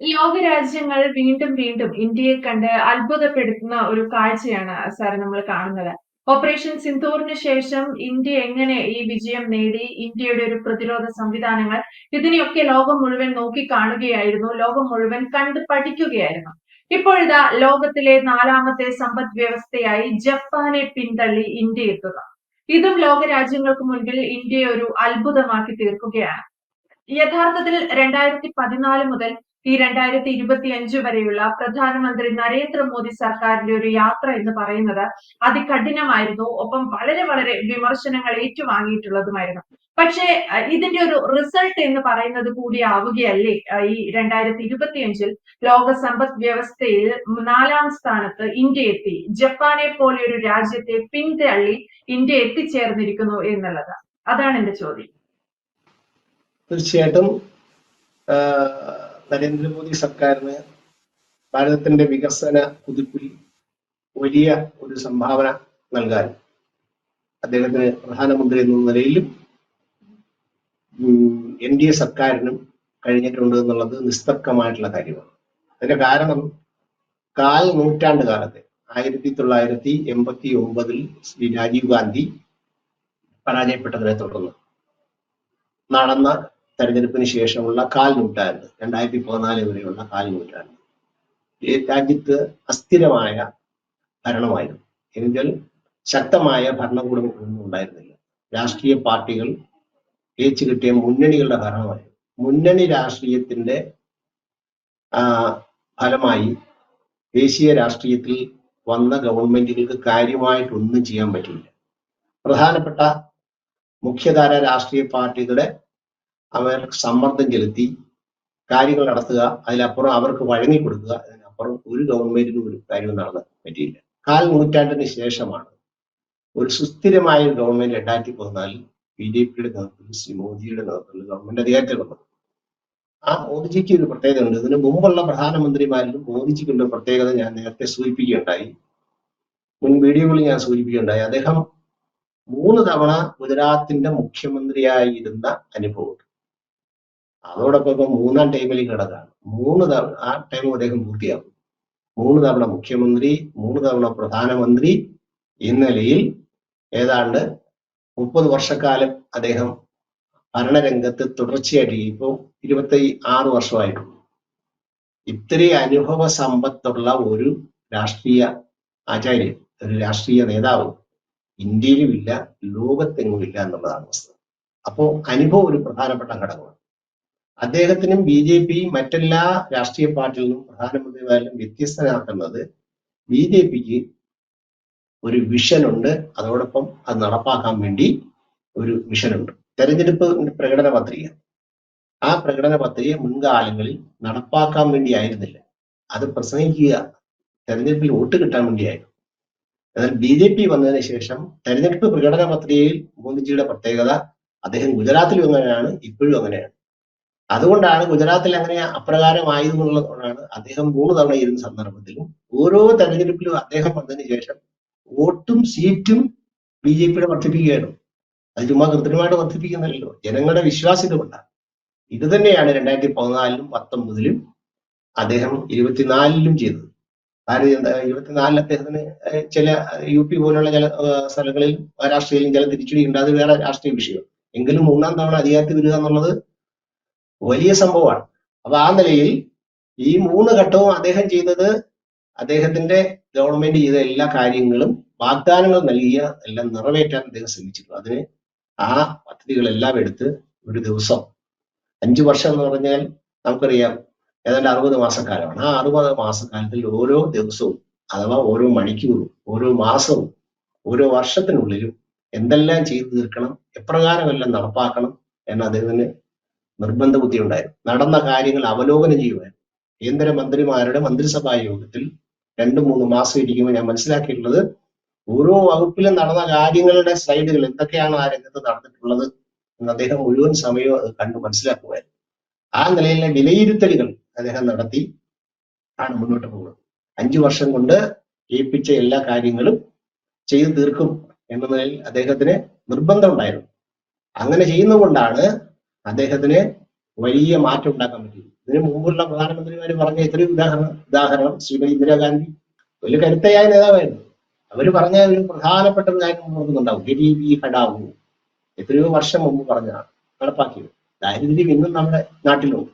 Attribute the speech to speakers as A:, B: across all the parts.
A: ലോകരാജ്യങ്ങൾ വീണ്ടും വീണ്ടും ഇന്ത്യയെ കണ്ട് അത്ഭുതപ്പെടുത്തുന്ന ഒരു കാഴ്ചയാണ് സാർ നമ്മൾ കാണുന്നത്. ഓപ്പറേഷൻ സിന്ധൂറിന് ശേഷം ഇന്ത്യ എങ്ങനെ ഈ വിജയം നേടി ഇന്ത്യയുടെ ഒരു പ്രതിരോധ സംവിധാനങ്ങൾ ഇതിനെയൊക്കെ ലോകം മുഴുവൻ നോക്കി കാണുകയായിരുന്നു ലോകം മുഴുവൻ കണ്ട് പഠിക്കുകയായിരുന്നു. ഇപ്പോഴിതാ ലോകത്തിലെ നാലാമത്തെ സമ്പദ് വ്യവസ്ഥയായി ജപ്പാനെ പിന്തള്ളി ഇന്ത്യ എത്തുക. ഇതും ലോകരാജ്യങ്ങൾക്ക് മുൻപിൽ ഇന്ത്യയെ ഒരു അത്ഭുതമാക്കി തീർക്കുകയാണ്. യഥാർത്ഥത്തിൽ രണ്ടായിരത്തി പതിനാല് മുതൽ ഈ രണ്ടായിരത്തി ഇരുപത്തി അഞ്ച് വരെയുള്ള പ്രധാനമന്ത്രി നരേന്ദ്രമോദി സർക്കാരിന്റെ ഒരു യാത്ര എന്ന് പറയുന്നത് അതികഠിനമായിരുന്നു. ഒപ്പം വളരെ വളരെ വിമർശനങ്ങൾ ഏറ്റുവാങ്ങിയിട്ടുള്ളതുമായിരുന്നു. പക്ഷേ ഇതിന്റെ ഒരു റിസൾട്ട് എന്ന് പറയുന്നത് കൂടി ആവുകയല്ലേ? ഈ രണ്ടായിരത്തി ഇരുപത്തി അഞ്ചിൽ ലോക സമ്പദ് വ്യവസ്ഥയിൽ നാലാം സ്ഥാനത്ത് ഇന്ത്യ എത്തി. ജപ്പാനെ പോലെ ഒരു രാജ്യത്തെ പിന്തള്ളി ഇന്ത്യ എത്തിച്ചേർന്നിരിക്കുന്നു എന്നുള്ളത്. അതാണ് എന്റെ ചോദ്യം.
B: തീർച്ചയായിട്ടും നരേന്ദ്രമോദി സർക്കാരിന് ഭാരതത്തിന്റെ വികസന കുതിപ്പിൽ വലിയ ഒരു സംഭാവന നൽകാൻ അദ്ദേഹത്തിന് പ്രധാനമന്ത്രി എന്ന നിലയിലും എൻ ഡി എ സർക്കാരിനും കഴിഞ്ഞിട്ടുണ്ട് എന്നുള്ളത് നിസ്തർക്കമായിട്ടുള്ള കാര്യമാണ്. അതിന്റെ കാരണം കാൽ നൂറ്റാണ്ട് കാലത്തെ ആയിരത്തി തൊള്ളായിരത്തി എൺപത്തി ഒമ്പതിൽ ശ്രീ രാജീവ് ഗാന്ധി പരാജയപ്പെട്ടതിനെ തുടർന്ന് നടന്ന തെരഞ്ഞെടുപ്പിന് ശേഷമുള്ള കാൽ നൂറ്റാണ്ട് രണ്ടായിരത്തി പതിനാല് വരെയുള്ള കാൽ നൂറ്റാണ്ട് രാജ്യത്ത് അസ്ഥിരമായ ഭരണമായിരുന്നു. എങ്കിൽ ശക്തമായ ഭരണകൂടം ഒന്നും ഉണ്ടായിരുന്നില്ല. രാഷ്ട്രീയ പാർട്ടികൾ ഏച്ചു കിട്ടിയ മുന്നണികളുടെ ഭരണമായിരുന്നു. മുന്നണി രാഷ്ട്രീയത്തിന്റെ ഫലമായി ദേശീയ രാഷ്ട്രീയത്തിൽ വന്ന ഗവൺമെന്റുകൾക്ക് കാര്യമായിട്ടൊന്നും ചെയ്യാൻ പറ്റില്ല. പ്രധാനപ്പെട്ട മുഖ്യധാര രാഷ്ട്രീയ പാർട്ടികളുടെ അവർ സമ്മർദ്ദം ചെലുത്തി കാര്യങ്ങൾ നടത്തുക അതിലപ്പുറം അവർക്ക് വഴങ്ങി കൊടുക്കുക അതിനപ്പുറം ഒരു ഗവൺമെന്റിനും ഒരു കാര്യവും നടന്ന് പറ്റിയില്ല. കാൽ നൂറ്റാണ്ടിന് ശേഷമാണ് ഒരു സുസ്ഥിരമായ ഒരു ഗവൺമെന്റ് രണ്ടായിരത്തി പതിനാലിൽ ബി ജെ പിയുടെ നേതൃത്വത്തിൽ ശ്രീ മോദിയുടെ നേതൃത്വത്തിൽ ഗവൺമെന്റ് അധികാരത്തിൽ വന്നത്. ആ മോദിജിക്ക് ഒരു പ്രത്യേകത ഉണ്ട്. ഇതിന് മുമ്പുള്ള പ്രധാനമന്ത്രിമാരിലും മോദിജിക്കുള്ള പ്രത്യേകത ഞാൻ നേരത്തെ സൂചിപ്പിക്കുകയുണ്ടായി. മുൻ വീഡിയോകളിൽ ഞാൻ സൂചിപ്പിക്കുകയുണ്ടായി. അദ്ദേഹം മൂന്ന് തവണ ഗുജറാത്തിന്റെ മുഖ്യമന്ത്രിയായിരുന്ന അനുഭവമുണ്ട്. അതോടൊപ്പം ഇപ്പൊ മൂന്നാം ടൈമിൽ കിടക്കാണ്. മൂന്ന് തവണ ആ ടൈം അദ്ദേഹം പൂർത്തിയാക്കും. മൂന്ന് തവണ മുഖ്യമന്ത്രി മൂന്ന് തവണ പ്രധാനമന്ത്രി എന്ന നിലയിൽ ഏതാണ്ട് മുപ്പത് വർഷക്കാലം അദ്ദേഹം ഭരണരംഗത്ത് തുടർച്ചയായിട്ട് ഇപ്പോൾ ഇരുപത്തി ആറ് വർഷമായിട്ടുള്ളൂ ഇത്രയും അനുഭവ സമ്പത്തുള്ള ഒരു രാഷ്ട്രീയ ആചാര്യൻ ഒരു രാഷ്ട്രീയ നേതാവ് ഇന്ത്യയിലും ഇല്ല ലോകത്തെങ്ങും ഇല്ല എന്നുള്ളതാണ് വസ്തുത അപ്പോൾ അനുഭവം ഒരു പ്രധാനപ്പെട്ട ഘടകമാണ്. അദ്ദേഹത്തിനും ബി ജെ പി മറ്റെല്ലാ രാഷ്ട്രീയ പാർട്ടികളിലും പ്രധാനമന്ത്രിമാരിലും വ്യത്യസ്തനാക്കുന്നത് ബി ജെ പിക്ക് ഒരു വിഷനുണ്ട്. അതോടൊപ്പം അത് നടപ്പാക്കാൻ വേണ്ടി ഒരു മിഷനുണ്ട് തെരഞ്ഞെടുപ്പ് പ്രകടന പത്രിക. ആ പ്രകടന പത്രിക മുൻകാലങ്ങളിൽ നടപ്പാക്കാൻ വേണ്ടി ആയിരുന്നില്ല അത് പ്രസംഗിക്കുക തെരഞ്ഞെടുപ്പിൽ വോട്ട് കിട്ടാൻ വേണ്ടിയായിരുന്നു. എന്നാൽ ബി ജെ പി വന്നതിന് ശേഷം തെരഞ്ഞെടുപ്പ് പ്രകടന പത്രികയിൽ മോദിജിയുടെ പ്രത്യേകത അദ്ദേഹം ഗുജറാത്തിലും അങ്ങനെയാണ് ഇപ്പോഴും അങ്ങനെയാണ്. അതുകൊണ്ടാണ് ഗുജറാത്തിൽ അങ്ങനെ അപ്രകാരമായതുകൊണ്ടാണ് അദ്ദേഹം മൂന്ന് തവണ ഇരുന്ന സന്ദർഭത്തിലും ഓരോ തെരഞ്ഞെടുപ്പിലും അദ്ദേഹം വന്നതിന് ശേഷം വോട്ടും സീറ്റും ബി ജെ പിയുടെ വർദ്ധിപ്പിക്കുകയാണ്. അത് ചുമ്മാ കൃത്രിമമായിട്ട് വർദ്ധിപ്പിക്കുന്നില്ലല്ലോ ജനങ്ങളുടെ വിശ്വാസ്യത കൊണ്ടാണ് ഇത് തന്നെയാണ് രണ്ടായിരത്തി പതിനാലിലും പത്തൊമ്പതിലും അദ്ദേഹം ഇരുപത്തിനാലിലും ചെയ്തത്. ഭാരതീയ ഇരുപത്തിനാലിൽ അദ്ദേഹത്തിന് ചില യു പി പോലുള്ള ചില സ്ഥലങ്ങളിൽ രാഷ്ട്രീയത്തിലും ചില തിരിച്ചടി ഉണ്ട്. അത് വേറെ രാഷ്ട്രീയ വിഷയം എങ്കിലും മൂന്നാം തവണ അധികാരത്തിൽ വരിക എന്നുള്ളത് വലിയ സംഭവമാണ്. അപ്പൊ ആ നിലയിൽ ഈ മൂന്ന് ഘട്ടവും അദ്ദേഹം ചെയ്തത് അദ്ദേഹത്തിന്റെ ഗവൺമെന്റ് ചെയ്ത എല്ലാ കാര്യങ്ങളും വാഗ്ദാനങ്ങൾ നൽകിയ എല്ലാം നിറവേറ്റാൻ അദ്ദേഹം ശ്രമിച്ചിട്ടുണ്ട്. അതിന് ആ പദ്ധതികളെല്ലാം എടുത്ത് ഒരു ദിവസം അഞ്ചു വർഷം എന്ന് പറഞ്ഞാൽ നമുക്കറിയാം ഏതാണ്ട് അറുപത് മാസക്കാലമാണ്. ആ അറുപത് മാസക്കാലത്തിൽ ഓരോ ദിവസവും അഥവാ ഓരോ മണിക്കൂറും ഓരോ മാസവും ഓരോ വർഷത്തിനുള്ളിലും എന്തെല്ലാം ചെയ്തു തീർക്കണം എപ്രകാരമെല്ലാം നടപ്പാക്കണം എന്ന് അദ്ദേഹത്തിന് നിർബന്ധ ബുദ്ധി ഉണ്ടായിരുന്നു നടന്ന കാര്യങ്ങൾ അവലോകനം ചെയ്യുമായിരുന്നു കേന്ദ്ര മന്ത്രിമാരുടെ മന്ത്രിസഭാ യോഗത്തിൽ രണ്ടു മൂന്ന് മാസം ഇരിക്കുമ്പോൾ ഞാൻ മനസ്സിലാക്കിയിട്ടുള്ളത് ഓരോ വകുപ്പിലും നടന്ന കാര്യങ്ങളുടെ സ്ലൈഡുകൾ എന്തൊക്കെയാണ് ആ രംഗത്ത് നടന്നിട്ടുള്ളത് എന്ന് അദ്ദേഹം മുഴുവൻ സമയവും കണ്ടു മനസ്സിലാക്കുമായിരുന്നു. ആ നിലയിലെ വിലയിരുത്തലുകൾ അദ്ദേഹം നടത്തി ആണ് മുന്നോട്ട് പോകുന്നത്. അഞ്ചു വർഷം കൊണ്ട് ഏൽപ്പിച്ച എല്ലാ കാര്യങ്ങളും ചെയ്തു തീർക്കും എന്ന നിലയിൽ അദ്ദേഹത്തിന് നിർബന്ധം ഉണ്ടായിരുന്നു. അങ്ങനെ ചെയ്യുന്നതുകൊണ്ടാണ് അദ്ദേഹത്തിന് വലിയ മാറ്റം ഉണ്ടാക്കാൻ പറ്റി. ഇതിനു മുമ്പുള്ള പ്രധാനമന്ത്രിമാർ പറഞ്ഞ ഇത്രയും ഉദാഹരണം ഉദാഹരണം ശ്രീമതി ഇന്ദിരാഗാന്ധി വലിയ കരുത്തയായ നേതാവായിരുന്നു. അവർ പറഞ്ഞ ഒരു പ്രധാനപ്പെട്ട ഒരു കാര്യം ഓർക്കുന്നുണ്ടാവും ഗരീബി ഹടാവു. എത്രയോ വർഷം മുമ്പ് പറഞ്ഞതാണ്. നടപ്പാക്കിയത്. ദാരിദ്ര്യം ഇന്നും നമ്മുടെ നാട്ടിലുണ്ട്.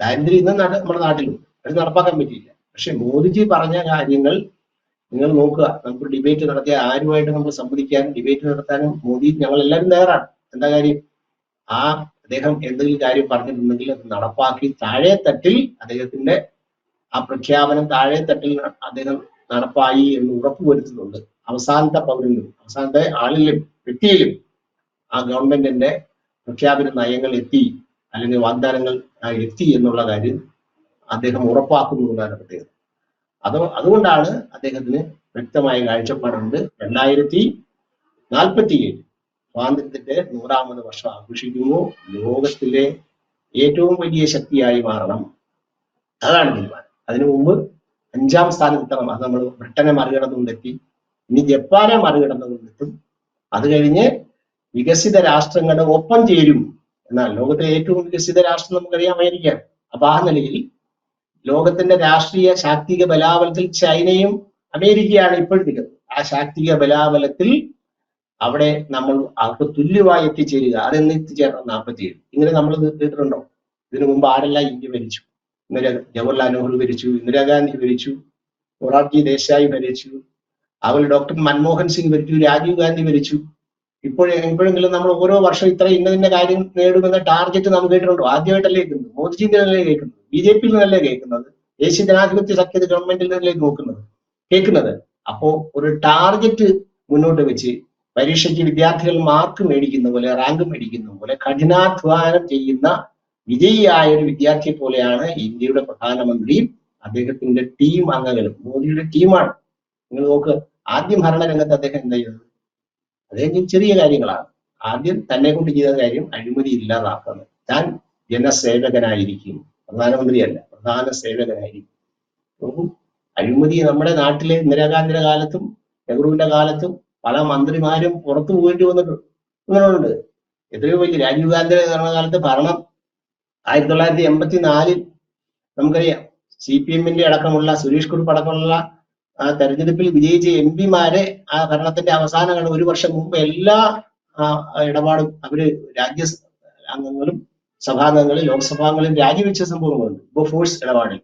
B: ദാരിദ്ര്യം ഇന്നും നമ്മുടെ നാട്ടിലുണ്ട്. അത് നടപ്പാക്കാൻ പറ്റിയില്ല. പക്ഷെ മോദിജി പറഞ്ഞ കാര്യങ്ങൾ നിങ്ങൾ നോക്കുക. നമുക്ക് ഡിബേറ്റ് നടത്തിയ ആരുമായിട്ട് നമുക്ക് സംവദിക്കാനും ഡിബേറ്റ് നടത്താനും മോദി ഞങ്ങൾ എല്ലാവരും തയ്യാറാണ്. എന്താ കാര്യം? ആ അദ്ദേഹം എന്തെങ്കിലും കാര്യം പറഞ്ഞിട്ടുണ്ടെങ്കിൽ അത് നടപ്പാക്കി താഴെ തട്ടിൽ അദ്ദേഹത്തിന്റെ ആ പ്രഖ്യാപനം താഴെ തട്ടിൽ അദ്ദേഹം നടപ്പായി എന്ന് ഉറപ്പുവരുത്തുന്നുണ്ട് അവസാനത്തെ പൗരനിലും അവസാനത്തെ ആളിലും വ്യക്തിയിലും ആ ഗവൺമെന്റിന്റെ പ്രഖ്യാപന നയങ്ങൾ എത്തി അല്ലെങ്കിൽ വാഗ്ദാനങ്ങൾ എത്തി എന്നുള്ള കാര്യം അദ്ദേഹം ഉറപ്പാക്കുന്നു എന്നാണ് പ്രത്യേകത. അത് അതുകൊണ്ടാണ് അദ്ദേഹത്തിന് വ്യക്തമായ കാഴ്ചപ്പാടുണ്ട്. രണ്ടായിരത്തി നാൽപ്പത്തി ഏഴ് സ്വാതന്ത്ര്യത്തിന്റെ നൂറാമത് വർഷം ആഘോഷിക്കുമ്പോൾ ലോകത്തിലെ ഏറ്റവും വലിയ ശക്തിയായി മാറണം. അതാണ് തീരുമാനം. അതിനു മുമ്പ് അഞ്ചാം സ്ഥാനത്തെത്തണം. അത് നമ്മൾ ബ്രിട്ടനെ മറികടന്നുകൊണ്ടെത്തി ഇനി ജപ്പാനെ മറികടന്നുകൊണ്ടെത്തും. അത് കഴിഞ്ഞ് വികസിത രാഷ്ട്രങ്ങളുടെ ഒപ്പം ചേരും എന്നാൽ ലോകത്തിലെ ഏറ്റവും വികസിത രാഷ്ട്രം നമുക്കറിയാം അമേരിക്ക. അപ്പൊ ആ നിലയിൽ ലോകത്തിന്റെ രാഷ്ട്രീയ ശാക്തിക ബലാബലത്തിൽ ചൈനയും അമേരിക്കയാണ് ഇപ്പോഴത്തെ ആ ശാക്തിക ബലാബലത്തിൽ അവിടെ നമ്മൾ അവർക്ക് തുല്യമായി എത്തിച്ചേരുക. അതെന്ന് എത്തിച്ചേരണം നാൽപ്പത്തിയേഴ് ഇങ്ങനെ നമ്മൾ കേട്ടിട്ടുണ്ടോ? ഇതിനു മുമ്പ് ആരെല്ലാം ഇന്ത്യ ഭരിച്ചു? ഇന്നലെ ജവഹർലാൽ നെഹ്റു ഭരിച്ചു ഇന്ദിരാഗാന്ധി ഭരിച്ചു മൊറാർജി ദേശായി ഭരിച്ചു അതുപോലെ ഡോക്ടർ മൻമോഹൻ സിംഗ് ഭരിച്ചു രാജീവ് ഗാന്ധി ഭരിച്ചു. ഇപ്പോഴും എപ്പോഴെങ്കിലും നമ്മൾ ഓരോ വർഷം ഇത്ര ഇന്ന ഇന്ന കാര്യം നേടുമെന്ന ടാർഗറ്റ് നമ്മൾ കേട്ടിട്ടുണ്ടോ? ആദ്യമായിട്ടല്ലേ കേൾക്കുന്നത്. മോദിജിന്റെ നിന്നല്ലേ കേൾക്കുന്നത്? ബി ജെ പിയിൽ നിന്നല്ലേ കേൾക്കുന്നത്? ദേശീയ ജനാധിപത്യ സഖ്യത ഗവൺമെന്റിൽ നിന്നല്ലേ നോക്കുന്നത്? കേൾക്കുന്നത്. അപ്പോ ഒരു ടാർഗറ്റ് മുന്നോട്ട് വെച്ച് പരീക്ഷയ്ക്ക് വിദ്യാർത്ഥികൾ മാർക്ക് മേടിക്കുന്ന പോലെ റാങ്ക് മേടിക്കുന്ന പോലെ കഠിനാധ്വാനം ചെയ്യുന്ന വിജയിയായ ഒരു വിദ്യാർത്ഥിയെ പോലെയാണ് ഇന്ത്യയുടെ പ്രധാനമന്ത്രിയും അദ്ദേഹത്തിന്റെ ടീം അംഗങ്ങളും മോദിയുടെ ടീമാണ് നിങ്ങൾ നോക്ക് ആദ്യം ഭരണരംഗത്ത് അദ്ദേഹം എന്താ ചെയ്തത്? അദ്ദേഹം ചെറിയ കാര്യങ്ങളാണ്. ആദ്യം തന്നെ കൊണ്ട് ചെയ്ത കാര്യം അഴിമതി ഇല്ലാതാക്കുന്നത് താൻ ജനസേവകനായിരിക്കും. പ്രധാനമന്ത്രിയല്ല പ്രധാന സേവകനായിരിക്കും. അഴിമതി നമ്മുടെ നാട്ടിലെ ഇന്ദിരാഗാന്ധിയുടെ കാലത്തും നെഹ്റുവിന്റെ കാലത്തും പല മന്ത്രിമാരും പുറത്തു പോയിട്ട് വന്നിട്ടുണ്ട് എത്രയോ വലിയ രാജീവ് ഗാന്ധിയുടെ ഭരണകാലത്ത് ഭരണം ആയിരത്തി തൊള്ളായിരത്തി എൺപത്തി നാലിൽ നമുക്കറിയാം. സി പി എമ്മിന്റെ അടക്കമുള്ള സുരേഷ് കുറുപ്പ് അടക്കമുള്ള ആ തെരഞ്ഞെടുപ്പിൽ വിജയിച്ച എം പിമാരെ ആ ഭരണത്തിന്റെ അവസാന ഒരു വർഷം മുമ്പ് എല്ലാ ഇടപാടും അവർ രാജ്യ അംഗങ്ങളും സഭാംഗങ്ങളിൽ ലോക്സഭാംഗങ്ങളിൽ രാജിവെച്ച സംഭവങ്ങളുണ്ട്. ഇപ്പൊ ഫോഴ്സ് ഇടപാടിൽ.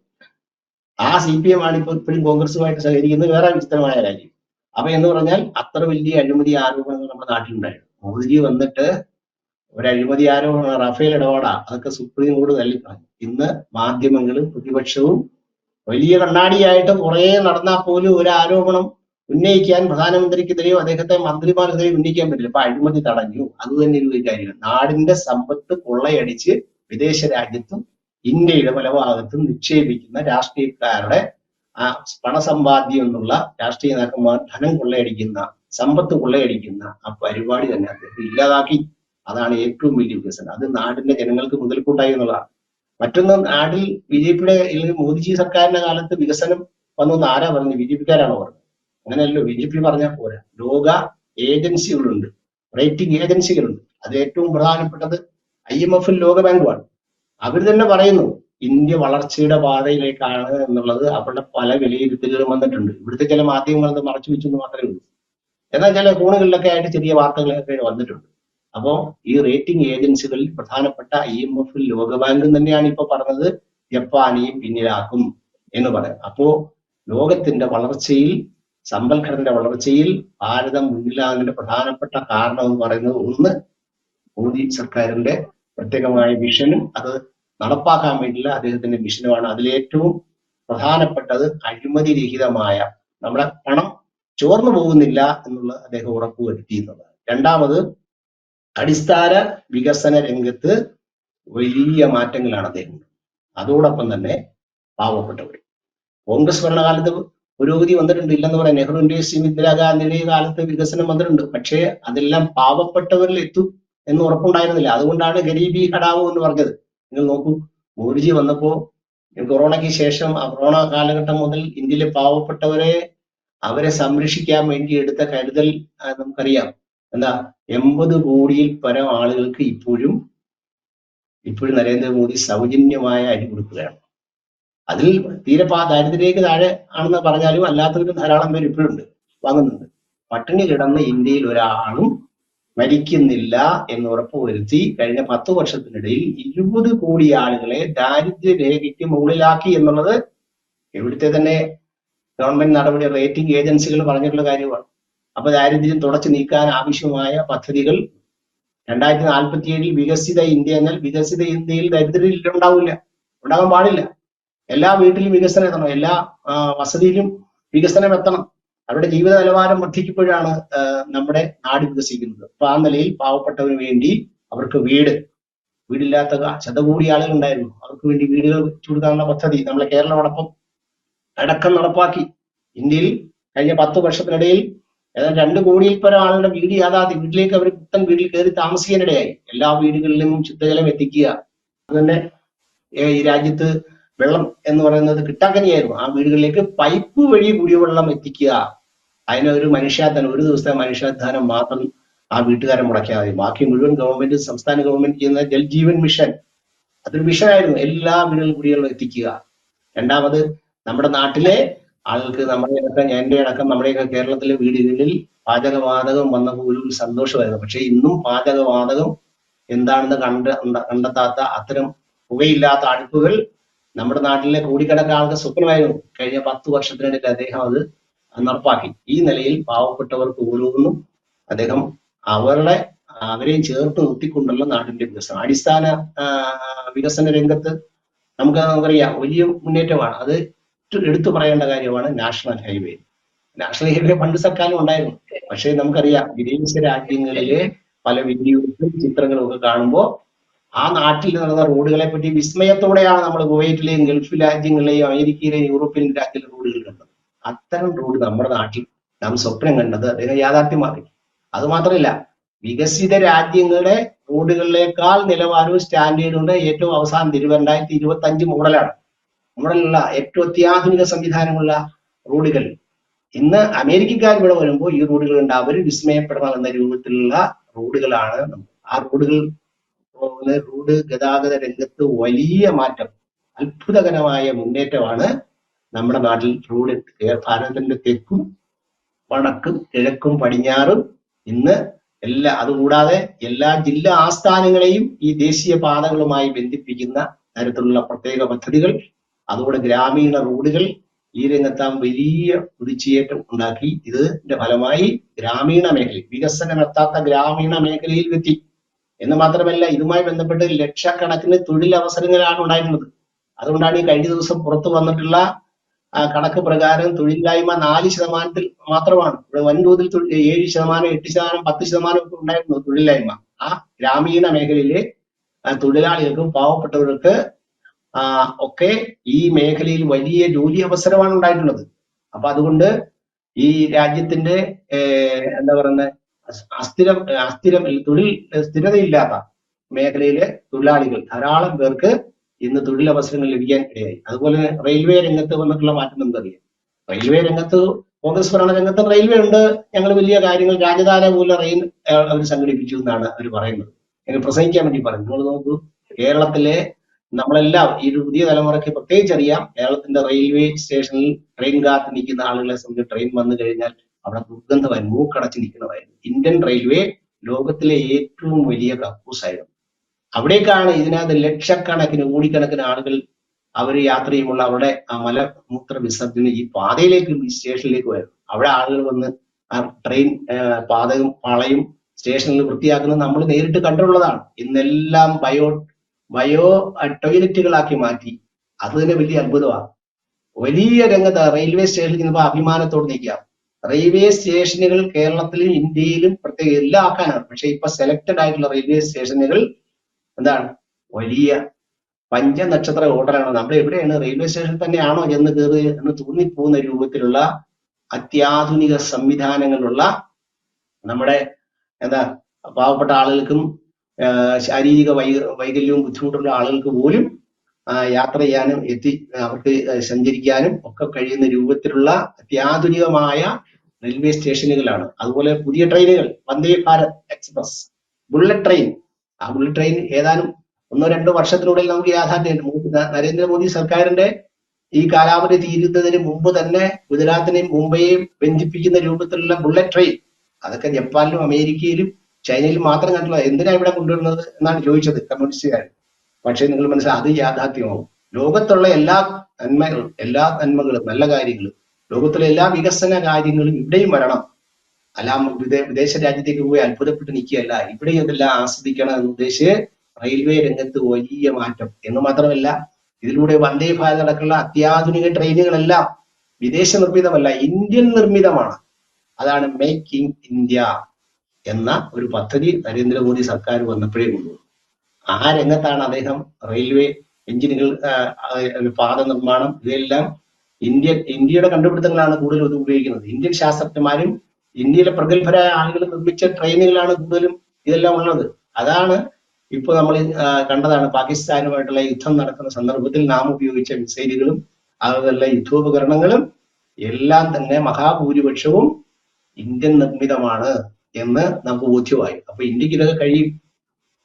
B: ആ സി പി എം ആണ് ഇപ്പോൾ ഇപ്പോഴും കോൺഗ്രസുമായിട്ട് സഹകരിക്കുന്നത്. വേറെ വിചിത്രമായ കാര്യം അപ്പൊ എന്ന് പറഞ്ഞാൽ അത്ര വലിയ അഴിമതി ആരോപണങ്ങൾ നമ്മുടെ നാട്ടിലുണ്ടായിരുന്നു. മോദിജി വന്നിട്ട് ഒരു അഴിമതി ആരോപണം റഫേൽ ഇടപാടാ അതൊക്കെ സുപ്രീം കോടതി തള്ളിക്കളഞ്ഞു ഇന്ന് മാധ്യമങ്ങളും പ്രതിപക്ഷവും വലിയ കണ്ണാടിയായിട്ട് കുറെ നടന്നാൽ പോലും ഒരു ആരോപണം ഉന്നയിക്കാൻ പ്രധാനമന്ത്രിക്കെതിരെയോ അദ്ദേഹത്തെ മന്ത്രിമാർക്കെതിരെയോ ഉന്നയിക്കാൻ പറ്റില്ല. ഇപ്പൊ അഴിമതി തടഞ്ഞു. അത് തന്നെ ഒരു കാര്യമാണ്. നാടിന്റെ സമ്പത്ത് കൊള്ളയടിച്ച് വിദേശ രാജ്യത്തും ഇന്ത്യയുടെ പല ഭാഗത്തും നിക്ഷേപിക്കുന്ന രാഷ്ട്രീയക്കാരുടെ ആ പണസമ്പാദ്യം എന്നുള്ള രാഷ്ട്രീയ നേതാക്കന്മാർ ധനം കൊള്ളയടിക്കുന്ന സമ്പത്ത് കൊള്ളയടിക്കുന്ന ആ പരിപാടി തന്നെ അദ്ദേഹം ഇല്ലാതാക്കി. അതാണ് ഏറ്റവും വലിയ വികസനം. അത് നാടിന്റെ ജനങ്ങൾക്ക് മുതൽക്കൂട്ടായി എന്നുള്ളതാണ്. മറ്റൊന്ന് നാട്ടിൽ ബി ജെ പിയുടെ അല്ലെങ്കിൽ മോദിജി സർക്കാരിന്റെ കാലത്ത് വികസനം വന്നു എന്ന് ആരാ പറഞ്ഞു ബി ജെ പിക്കാരാണോ പറഞ്ഞത്? അങ്ങനെയല്ലോ ബി ജെ പി പറഞ്ഞാൽ പോരാ. ലോക ഏജൻസികളുണ്ട്. റേറ്റിംഗ് ഏജൻസികളുണ്ട്. അത് ഏറ്റവും പ്രധാനപ്പെട്ടത് ഐ എം എഫും ലോകബാങ്കുമാണ്. അവർ തന്നെ പറയുന്നു ഇന്ത്യ വളർച്ചയുടെ പാതയിലേക്കാണ് എന്നുള്ളത് അവരുടെ പല വിലയിരുത്തലുകളും വന്നിട്ടുണ്ട്. ഇവിടുത്തെ ചില മാധ്യമങ്ങൾ അത് മറച്ചു വെച്ചെന്ന് മാത്രമേ ഉള്ളൂ. എന്നാൽ ചില ഫോണുകളിലൊക്കെ ആയിട്ട് ചെറിയ വാർത്തകളൊക്കെ വന്നിട്ടുണ്ട്. അപ്പോ ഈ റേറ്റിംഗ് ഏജൻസികളിൽ പ്രധാനപ്പെട്ട ഐ എം എഫും ലോകബാങ്കും തന്നെയാണ് ഇപ്പൊ പറഞ്ഞത് ജപ്പാനെയും പിന്നിലാക്കും എന്ന് പറയാം. അപ്പോ ലോകത്തിന്റെ വളർച്ചയിൽ സമ്പൽഘടനയുടെ വളർച്ചയിൽ ഭാരതം മുന്നിലാകുന്നതിന്റെ പ്രധാനപ്പെട്ട കാരണം എന്ന് പറയുന്നത് ഒന്ന് മോദി സർക്കാരിന്റെ പ്രത്യേകമായ വിഷനും അത് നടപ്പാക്കാൻ വേണ്ടിയുള്ള അദ്ദേഹത്തിന്റെ മിഷനുമാണ് അതിലേറ്റവും പ്രധാനപ്പെട്ടത് അഴിമതി രഹിതമായ നമ്മുടെ പണം ചോർന്നു പോകുന്നില്ല എന്നുള്ള അദ്ദേഹം ഉറപ്പുവരുത്തി എന്നുള്ളതാണ് രണ്ടാമത് അടിസ്ഥാന വികസന രംഗത്ത് വലിയ മാറ്റങ്ങളാണ് അദ്ദേഹം അതോടൊപ്പം തന്നെ പാവപ്പെട്ടവർ കോൺഗ്രസ് ഭരണകാലത്ത് പുരോഗതി വന്നിട്ടുണ്ട്. ഇല്ലെന്ന് പറയാം. നെഹ്റുവിന്റെയും ഇന്ദിരാഗാന്ധിയുടെയും കാലത്ത് വികസനം വന്നിട്ടുണ്ട്. പക്ഷേ അതെല്ലാം പാവപ്പെട്ടവരിൽ എത്തും എന്ന് ഉറപ്പുണ്ടായിരുന്നില്ല. അതുകൊണ്ടാണ് ഗരീബി ഹടാവോ എന്ന് പറഞ്ഞത്. നിങ്ങൾ നോക്കൂ. മോദിജി വന്നപ്പോ കൊറോണയ്ക്ക് ശേഷം കൊറോണ കാലഘട്ടം മുതൽ ഇന്ത്യയിലെ പാവപ്പെട്ടവരെ അവരെ സംരക്ഷിക്കാൻ വേണ്ടി എടുത്ത കരുതൽ നമുക്കറിയാം. എന്താ? എൺപത് കോടിയിൽ പരം ആളുകൾക്ക് ഇപ്പോഴും ഇപ്പോഴും നരേന്ദ്രമോദി സൗജന്യമായ അരി കൊടുക്കുകയാണ്. അതിൽ തീരെ പാ താഴെ ആണെന്ന് പറഞ്ഞാലും അല്ലാത്തവരും ധാരാളം പേര് ഇപ്പോഴുണ്ട് വാങ്ങുന്നുണ്ട്. പട്ടിണി കിടന്ന ഇന്ത്യയിൽ ഒരാളും മരിക്കുന്നില്ല എന്ന് ഉറപ്പുവരുത്തി കഴിഞ്ഞ പത്ത് വർഷത്തിനിടയിൽ ഇരുപത് കോടി ആളുകളെ ദാരിദ്ര്യ രേഖയ്ക്ക് മുകളിലാക്കി എന്നുള്ളത് ഇവിടുത്തെ തന്നെ ഗവൺമെന്റ് നടപടി റേറ്റിംഗ് ഏജൻസികൾ പറഞ്ഞിട്ടുള്ള കാര്യമാണ്. അപ്പൊ ദാരിദ്ര്യം തുടച്ചു നീക്കാൻ ആവശ്യമായ പദ്ധതികൾ രണ്ടായിരത്തി നാൽപ്പത്തി ഏഴിൽ വികസിത ഇന്ത്യ എന്നാൽ വികസിത ഇന്ത്യയിൽ ദരിദ്ര്യം ഉണ്ടാവില്ല. ഉണ്ടാകാൻ പാടില്ല. എല്ലാ വീട്ടിലും വികസനം എത്തണം. എല്ലാ വസതിയിലും വികസനം എത്തണം. അവരുടെ ജീവിത നിലവാരം വർദ്ധിക്കുമ്പോഴാണ് നമ്മുടെ നാട് വികസിക്കുന്നത്. അപ്പൊ ആ നിലയിൽ പാവപ്പെട്ടവന് വേണ്ടി അവർക്ക് വീട് വീടില്ലാത്ത ശതകോടി ആളുകൾ ഉണ്ടായിരുന്നു അവർക്ക് വേണ്ടി വീടുകൾ കൊടുക്കാനുള്ള പദ്ധതി നമ്മളെ കേരളമടക്കം അടക്കം നടപ്പാക്കി. ഇന്ത്യയിൽ കഴിഞ്ഞ പത്ത് വർഷത്തിനിടയിൽ ഏതാണ്ട് രണ്ട് കോടിയിൽ പരം ആളുടെ വീട് യാഥാർത്ഥ്യം വീട്ടിലേക്ക് അവർ പുത്തൻ വീട്ടിൽ കയറി താമസിക്കാനിടയായി. എല്ലാ വീടുകളിലും ശുദ്ധജലം എത്തിക്കുക. അതുതന്നെ ഈ രാജ്യത്ത് വെള്ളം എന്ന് പറയുന്നത് കിട്ടാക്കനിയായിരുന്നു. ആ വീടുകളിലേക്ക് പൈപ്പ് വഴി കുടിവെള്ളം എത്തിക്കുക. അതിനൊരു മനുഷ്യാധ്വാനം ഒരു ദിവസത്തെ മനുഷ്യാധ്വാനം മാത്രം ആ വീട്ടുകാരെ മുടക്കിയാൽ മതി. ബാക്കി മുഴുവൻ ഗവൺമെന്റ് സംസ്ഥാന ഗവൺമെന്റ് ചെയ്യുന്ന ജൽജീവൻ മിഷൻ. അതൊരു മിഷനായിരുന്നു എല്ലാ വീടുകളിലും കുടികളിലും എത്തിക്കുക. രണ്ടാമത് നമ്മുടെ നാട്ടിലെ ആൾക്ക് നമ്മുടെ അടക്കം എന്റെ അടക്കം നമ്മുടെയൊക്കെ കേരളത്തിലെ വീടുകളിൽ പാചകവാതകം വന്നപ്പോൾ ഒരു സന്തോഷമായിരുന്നു. പക്ഷെ ഇന്നും പാചകവാതകം എന്താണെന്ന് കണ്ട കണ്ടെത്താത്ത അത്തരം പുകയില്ലാത്ത അടുപ്പുകൾ നമ്മുടെ നാട്ടിലെ കോടിക്കണക്കാൾക്ക് സ്വപ്നമായിരുന്നു. കഴിഞ്ഞ പത്ത് വർഷത്തിനിടയിൽ അദ്ദേഹം അത് നടപ്പാക്കി ഈ നിലയിൽ പാവപ്പെട്ടവർക്ക് ഓരോന്നും അദ്ദേഹം അവരുടെ അവരെയും ചേർത്ത് നിർത്തിക്കൊണ്ടുള്ള നാടിന്റെ വികസനം. അടിസ്ഥാന വികസന രംഗത്ത് നമുക്ക് നമുക്കറിയാം വലിയ മുന്നേറ്റമാണ്. അത് എടുത്തു പറയേണ്ട കാര്യമാണ് നാഷണൽ ഹൈവേ. നാഷണൽ ഹൈവേ പണ്ട് സർക്കാരും ഉണ്ടായിരുന്നു. പക്ഷേ നമുക്കറിയാം വിദേശ രാജ്യങ്ങളിലെ പല വീഡിയോസും ചിത്രങ്ങളും ഒക്കെ കാണുമ്പോൾ ആ നാട്ടിൽ നടന്ന റോഡുകളെ പറ്റി വിസ്മയത്തോടെയാണ് നമ്മൾ കുവൈറ്റിലെയും ഗൾഫ് രാജ്യങ്ങളിലെയും അമേരിക്കയിലെയും യൂറോപ്യൻ രാജ്യത്തിലെ റോഡുകൾ കണ്ടത്. അത്തരം റോഡ് നമ്മുടെ നാട്ടിൽ നാം സ്വപ്നം കണ്ടത് അദ്ദേഹം യാഥാർത്ഥ്യമാക്കി അതുമാത്രമല്ല വികസിത രാജ്യങ്ങളുടെ റോഡുകളിലേക്കാൾ നിലവാരവും സ്റ്റാൻഡേർഡും ഉണ്ട്. ഏറ്റവും അവസാനം രണ്ടായിരത്തി ഇരുപത്തി അഞ്ച് മോഡലാണ് മോഡലുള്ള ഏറ്റവും അത്യാധുനിക സംവിധാനമുള്ള റോഡുകൾ ഇന്ന് അമേരിക്കക്കാർ ഇവിടെ വരുമ്പോൾ ഈ റോഡുകൾ ഉണ്ട്. അവർ വിസ്മയപ്പെടണം എന്ന രൂപത്തിലുള്ള റോഡുകളാണ് ആ റോഡുകൾ റോഡ് ഗതാഗത രംഗത്ത് വലിയ മാറ്റം അത്ഭുതകരമായ മുന്നേറ്റമാണ് നമ്മുടെ നാട്ടിൽ റോഡ് ഭാരതത്തിന്റെ തെക്കും വടക്കും കിഴക്കും പടിഞ്ഞാറും ഇന്ന് എല്ലാ അതുകൂടാതെ എല്ലാ ജില്ലാ ആസ്ഥാനങ്ങളെയും ഈ ദേശീയ പാതകളുമായി ബന്ധിപ്പിക്കുന്ന തരത്തിലുള്ള പ്രത്യേക പദ്ധതികൾ അതുകൂടെ ഗ്രാമീണ റോഡുകൾ ഈ രംഗത്താം വലിയ കുതിച്ചേറ്റം ഉണ്ടാക്കി. ഇതിന്റെ ഫലമായി ഗ്രാമീണ മേഖലയിൽ വികസനമെത്താത്ത ഗ്രാമീണ മേഖലയിൽ എത്തി. എന്ന് മാത്രമല്ല ഇതുമായി ബന്ധപ്പെട്ട് ലക്ഷക്കണക്കിന് തൊഴിലവസരങ്ങളാണ് ഉണ്ടായിരുന്നത് അതുകൊണ്ടാണ് ഈ കഴിഞ്ഞ ദിവസം പുറത്തു വന്നിട്ടുള്ള കണക്ക് പ്രകാരം തൊഴിലില്ലായ്മ നാല് ശതമാനത്തിൽ മാത്രമാണ്. ഇവിടെ വൻതോതിൽ ഏഴ് ശതമാനം എട്ട് ശതമാനം പത്ത് ശതമാനം ഒക്കെ ഉണ്ടായിരുന്നു തൊഴിലില്ലായ്മ. ആ ഗ്രാമീണ മേഖലയിലെ തൊഴിലാളികൾക്കും പാവപ്പെട്ടവർക്ക് ഒക്കെ ഈ മേഖലയിൽ വലിയ ജോലി അവസരമാണ് ഉണ്ടായിട്ടുള്ളത്. അപ്പൊ അതുകൊണ്ട് ഈ രാജ്യത്തിന്റെ എന്താ പറയുന്നത് അസ്ഥിരം അസ്ഥിരം തൊഴിൽ സ്ഥിരതയില്ലാത്ത മേഖലയിലെ തൊഴിലാളികൾ ധാരാളം പേർക്ക് ഇന്ന് തൊഴിലവസരങ്ങൾ ലഭിക്കാൻ ഇടയായി. അതുപോലെ റെയിൽവേ രംഗത്ത് വന്നിട്ടുള്ള മാറ്റം എന്തറിയാം? റെയിൽവേ രംഗത്ത് കോൺഗ്രസ് ഭരണ രംഗത്ത് റെയിൽവേ ഉണ്ട്. ഞങ്ങൾ വലിയ കാര്യങ്ങൾ രാജധാര പോലെ റെയിൽ അവർ സംഘടിപ്പിച്ചു എന്നാണ് അവർ പറയുന്നത്. ഞങ്ങൾ പ്രസംഗിക്കാൻ വേണ്ടി പറയും നിങ്ങൾ നോക്കൂ കേരളത്തിലെ നമ്മളെല്ലാം ഈ ഒരു പുതിയ തലമുറയ്ക്ക് പ്രത്യേകിച്ച് അറിയാം. കേരളത്തിന്റെ റെയിൽവേ സ്റ്റേഷനിൽ ട്രെയിൻ കാത്ത് നിൽക്കുന്ന ആളുകളെ സംബന്ധിച്ച് ട്രെയിൻ വന്നു കഴിഞ്ഞാൽ അവിടെ ദുർഗന്ധമായി മൂക്കടച്ച് നിൽക്കുന്നതായിരുന്നു. ഇന്ത്യൻ റെയിൽവേ ലോകത്തിലെ ഏറ്റവും വലിയ കക്കൂസായിരുന്നു. അവിടേക്കാണ് ഇതിനകത്ത് ലക്ഷക്കണക്കിന് കോടിക്കണക്കിന് ആളുകൾ അവർ യാത്ര ചെയ്യുമ്പോൾ അവിടെ ആ മലമൂത്ര വിസർജനം ഈ പാതയിലേക്ക് ഈ സ്റ്റേഷനിലേക്ക് വരും. അവിടെ ആളുകൾ വന്ന് ആ ട്രെയിൻ പാതയും പാളയും സ്റ്റേഷനിൽ വൃത്തിയാക്കുന്നത് നമ്മൾ നേരിട്ട് കണ്ടുള്ളതാണ്. ഇന്നെല്ലാം ബയോ ബയോ ടോയ്ലറ്റുകളാക്കി മാറ്റി. അത് തന്നെ വലിയ അത്ഭുതമാണ്. വലിയ രംഗത്ത് റെയിൽവേ സ്റ്റേഷനിൽ ചെന്നപ്പോൾ അഭിമാനത്തോട് നിൽക്കാം റെയിൽവേ സ്റ്റേഷനുകൾ കേരളത്തിലും ഇന്ത്യയിലും പ്രത്യേക എല്ലാ ആക്കാനാണ്. പക്ഷെ ഇപ്പൊ സെലക്ടഡ് ആയിട്ടുള്ള റെയിൽവേ സ്റ്റേഷനുകൾ എന്താണ്? വലിയ പഞ്ചനക്ഷത്ര ഹോട്ടലാണ്. നമ്മൾ എവിടെയാണ്? റെയിൽവേ സ്റ്റേഷൻ തന്നെയാണോ എന്ന് കയറി എന്ന് തോന്നിപ്പോകുന്ന രൂപത്തിലുള്ള അത്യാധുനിക സംവിധാനങ്ങളുള്ള നമ്മുടെ എന്താ പാവപ്പെട്ട ആളുകൾക്കും ശാരീരിക വൈ വൈകല്യവും ബുദ്ധിമുട്ടുള്ള ആളുകൾക്ക് പോലും യാത്ര ചെയ്യാനും എത്തി അവർക്ക് സഞ്ചരിക്കാനും ഒക്കെ കഴിയുന്ന രൂപത്തിലുള്ള അത്യാധുനികമായ റെയിൽവേ സ്റ്റേഷനുകളാണ്. അതുപോലെ പുതിയ ട്രെയിനുകൾ. Vande Bharat express. Bullet train. ആ ബുള്ളറ്റ് ട്രെയിൻ ഏതാനും ഒന്നോ രണ്ടോ വർഷത്തിനുള്ളിൽ നമുക്ക് യാഥാർത്ഥ്യം മോദി നരേന്ദ്രമോദി സർക്കാരിന്റെ ഈ കാലാവധി തീരുന്നതിന് മുമ്പ് തന്നെ ഗുജറാത്തിനെയും മുംബൈയെയും ബന്ധിപ്പിക്കുന്ന രൂപത്തിലുള്ള ബുള്ളറ്റ് ട്രെയിൻ അതൊക്കെ ജപ്പാനിലും അമേരിക്കയിലും ചൈനയിലും മാത്രം കണ്ടുള്ള എന്തിനാണ് ഇവിടെ കൊണ്ടുവരുന്നത് എന്നാണ് ചോദിച്ചത് കമ്മ്യൂണിസ്റ്റുകാർ പക്ഷേ നിങ്ങൾ മനസ്സിലായി അത് യാഥാർത്ഥ്യമാവും. ലോകത്തുള്ള എല്ലാ നന്മകളും എല്ലാ നന്മകളും നല്ല കാര്യങ്ങളും ലോകത്തിലെ എല്ലാ വികസന കാര്യങ്ങളും ഇവിടെയും വരണം. അല്ല വിദേ- വിദേശ രാജ്യത്തേക്ക് പോയി അത്ഭുതപ്പെട്ട് നിൽക്കുകയല്ല. ഇവിടെ ഇതെല്ലാം ആസ്വദിക്കണം എന്ന് ഉദ്ദേശിച്ച് റെയിൽവേ രംഗത്ത് വലിയ മാറ്റം. എന്ന് മാത്രമല്ല ഇതിലൂടെ വന്ദേ ഭാരത് അടക്കമുള്ള അത്യാധുനിക ട്രെയിനുകളെല്ലാം വിദേശ നിർമ്മിതമല്ല ഇന്ത്യൻ നിർമ്മിതമാണ്. അതാണ് മേക്ക് ഇൻ ഇന്ത്യ എന്ന ഒരു പദ്ധതി നരേന്ദ്രമോദി സർക്കാർ വന്നപ്പോഴേ ഉള്ളൂ. ആ രംഗത്താണ് അദ്ദേഹം റെയിൽവേ എഞ്ചിനുകൾ പാത നിർമ്മാണം ഇതെല്ലാം ഇന്ത്യൻ ഇന്ത്യയുടെ കണ്ടുപിടുത്തങ്ങളാണ് കൂടുതൽ ഉപയോഗിക്കുന്നത്. ഇന്ത്യൻ ശാസ്ത്രജ്ഞന്മാരും ഇന്ത്യയിലെ പ്രഗത്ഭരായ ആളുകൾ നിർമ്മിച്ച ട്രെയിനുകളാണ് കൂടുതലും ഇതെല്ലാം ഉള്ളത്. അതാണ് ഇപ്പൊ നമ്മൾ കണ്ടതാണ് പാകിസ്ഥാനുമായിട്ടുള്ള യുദ്ധം നടക്കുന്ന സന്ദർഭത്തിൽ നാം ഉപയോഗിച്ച മിസൈലുകളും അതുപോലെ യുദ്ധോപകരണങ്ങളും എല്ലാം തന്നെ മഹാഭൂരിപക്ഷവും ഇന്ത്യൻ നിർമ്മിതമാണ് എന്ന് നമുക്ക് ബോധ്യമായി. അപ്പൊ ഇന്ത്യയ്ക്ക് ഇതൊക്കെ കഴിയും.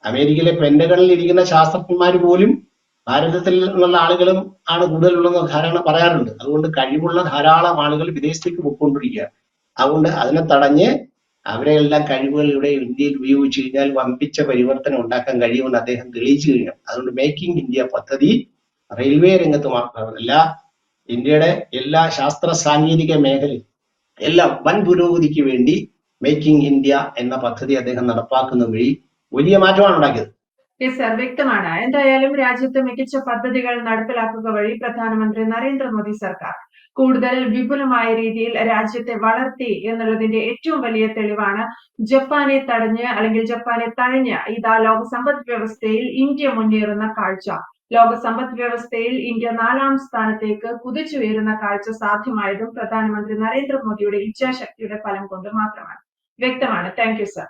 B: അമേരിക്കയിലെ പെൻഡകളിൽ ഇരിക്കുന്ന ശാസ്ത്രജ്ഞന്മാർ പോലും ഭാരതത്തിൽ നിന്നുള്ള ആളുകളും ആണ് കൂടുതലുള്ളതെന്ന് ധാരണ പറയാറുണ്ട്. അതുകൊണ്ട് കഴിവുള്ള ധാരാളം ആളുകൾ വിദേശത്തേക്ക് പൊയ്ക്കൊണ്ടിരിക്കുക അതുകൊണ്ട് അതിനെ തടഞ്ഞ് അവരെ എല്ലാം കഴിവുകൾ ഇവിടെ ഇന്ത്യയിൽ ഉപയോഗിച്ചു കഴിഞ്ഞാൽ വമ്പിച്ച പരിവർത്തനം ഉണ്ടാക്കാൻ കഴിയുമെന്ന് അദ്ദേഹം തെളിയിച്ചു കഴിഞ്ഞു. അതുകൊണ്ട് മേക്കിംഗ് ഇന്ത്യ പദ്ധതി റെയിൽവേ രംഗത്ത് മാത്രമല്ല ഇന്ത്യയുടെ എല്ലാ ശാസ്ത്ര സാങ്കേതിക മേഖല എല്ലാം വൻ പുരോഗതിക്ക് വേണ്ടി മേക്കിംഗ് ഇന്ത്യ എന്ന പദ്ധതി അദ്ദേഹം നടപ്പാക്കുന്ന വഴി വലിയ മാറ്റമാണ് ഉണ്ടാക്കിയത്.
A: യെസ് സർ വ്യക്തമാണ്. എന്തായാലും രാജ്യത്ത് മികച്ച പദ്ധതികൾ നടപ്പിലാക്കുക വഴി പ്രധാനമന്ത്രി നരേന്ദ്രമോദി സർക്കാർ. കൂടുതൽ വിപുലമായ രീതിയിൽ രാജ്യത്തെ വളർത്തി എന്നുള്ളതിന്റെ ഏറ്റവും വലിയ തെളിവാണ് ജപ്പാനെ തടഞ്ഞ് അല്ലെങ്കിൽ ജപ്പാനെ തഴഞ്ഞ് ഇതാ ലോക സമ്പദ് വ്യവസ്ഥയിൽ ഇന്ത്യ മുന്നേറുന്ന കാഴ്ച. ലോക സമ്പദ് വ്യവസ്ഥയിൽ ഇന്ത്യ നാലാം സ്ഥാനത്തേക്ക് കുതിച്ചുയരുന്ന കാഴ്ച സാധ്യമായതും പ്രധാനമന്ത്രി നരേന്ദ്രമോദിയുടെ ഇച്ഛാശക്തിയുടെ ഫലം കൊണ്ട് മാത്രമാണ്. വ്യക്തമാണ്. Thank you sir.